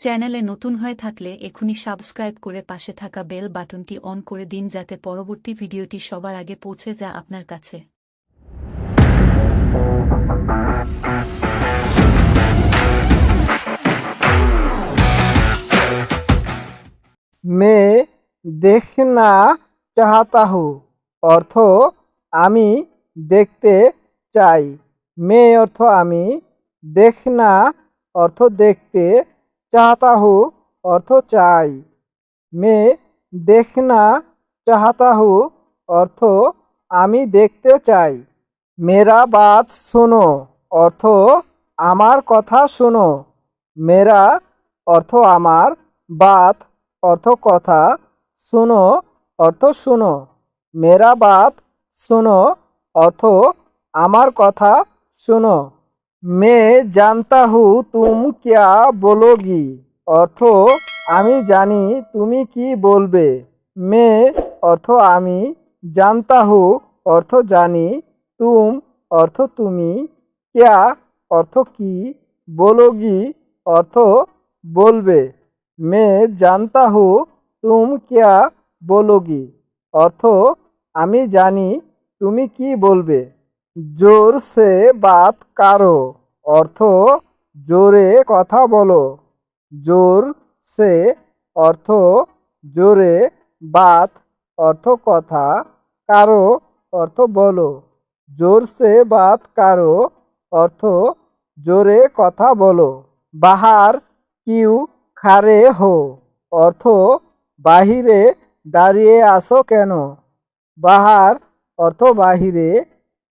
চ্যানেলে নতুন হয়ে থাকলে এখনই সাবস্ক্রাইব করে পাশে থাকা বেল বাটনটি অন করে দিন যাতে পরবর্তী ভিডিওটি সবার আগে পৌঁছে যা আপনার কাছে। মেয়ে অর্থ আমি দেখতে চাই। মেয়ে অর্থ আমি, দেখনা অর্থ দেখতে চাহতা হু অর্থ চাই। মে, দেখনা চাহতা হু অর্থ আমি দেখতে চাই। মেরা বাত শোনো, অর্থ আমার কথা শোনো। মেরা অর্থ আমার, বাত অর্থ কথা শুনো, অর্থ শুনো। মেরা বাত শুনো, অর্থ আমার কথা শুনো। মে জানতা হু তুম ক্যা বলোগি? অর্থ, আমি জানি তুমি কি বলবে। মে, অর্থ, আমি জানতা হু অর্থ, জানি তুম। অর্থ, তুমি ক্যা? অর্থ, কি বলোগি? অর্থ, বলবে। মে জানতা হু তুম ক্যা বলোগি? অর্থ, আমি জানি তুমি কি বলবে। জোর সে বাত কারও। অর্থ, জোরে কথা বলো। জোর সে অর্থ, জোরে বাত, অর্থ কথা কারও, অর্থ বলো। জোর সে বাত কারও, অর্থ জোরে কথা বলো। বাহার কিউ খারে হো, অর্থ বাহিরে দাঁড়িয়ে আসো কেন? বাহার অর্থ বাহিরে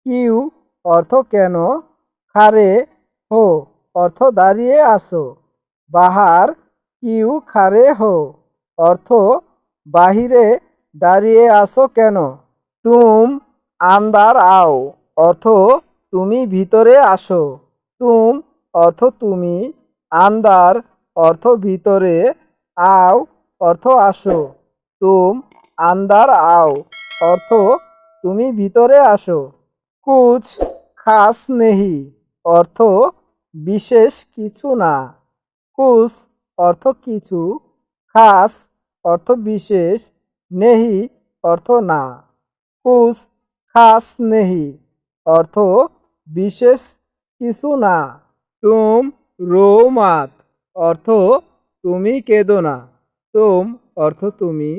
কিউ অর্থ কেন? খারে হো অর্থ দাঁড়িয়ে আসো বাহার কিউ খারে হো অর্থ বাহিরে দাঁড়িয়ে আসো কেন? তুম আন্দার আও অর্থ তুমি ভিতরে আসো। তুম অর্থ তুমি আন্দার অর্থ ভিতরে আও অর্থ আসো। তুম আন্দার আও অর্থ তুমি ভিতরে আসো। কুছ খাস নেহি, অর্থ বিশেষ কিছু না। কুছ অর্থ কিছু, খাস অর্থ বিশেষ, নেহি অর্থ না। কুছ খাস নেহি, অর্থ বিশেষ কিছু না। তুম রো মাত অর্থ তুমি কেঁদো না। তুম অর্থ তুমি,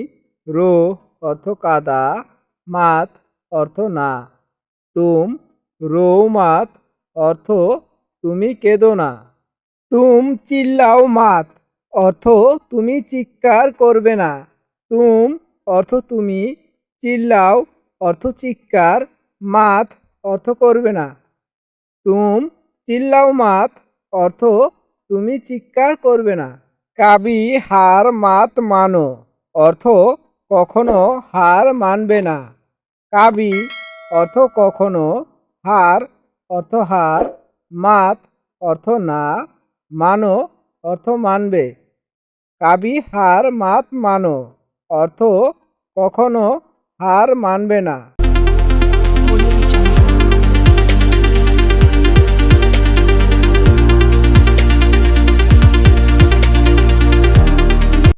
রো অর্থ কাদা, মাত অর্থ না। তুম রো মাত অর্থ তুমি কেঁদো না। তুম চিল্লাও মাত, অর্থ তুমি চিৎকার করবে না। তুম, অর্থ তুমি চিল্লাও, অর্থ চিৎকার, মাত, অর্থ করবে না। তুম চিল্লাও মাত, অর্থ তুমি চিৎকার করবে না। কাবি হার মাত মানো, অর্থ কখনো হার মানবে না। কাবি অর্থ কখনো হার, অর্থ হার, মাত, অর্থ না, মানো, অর্থ মানবে। কাবি হার, মাত, মানো, অর্থ কখনো হার, মানবে না।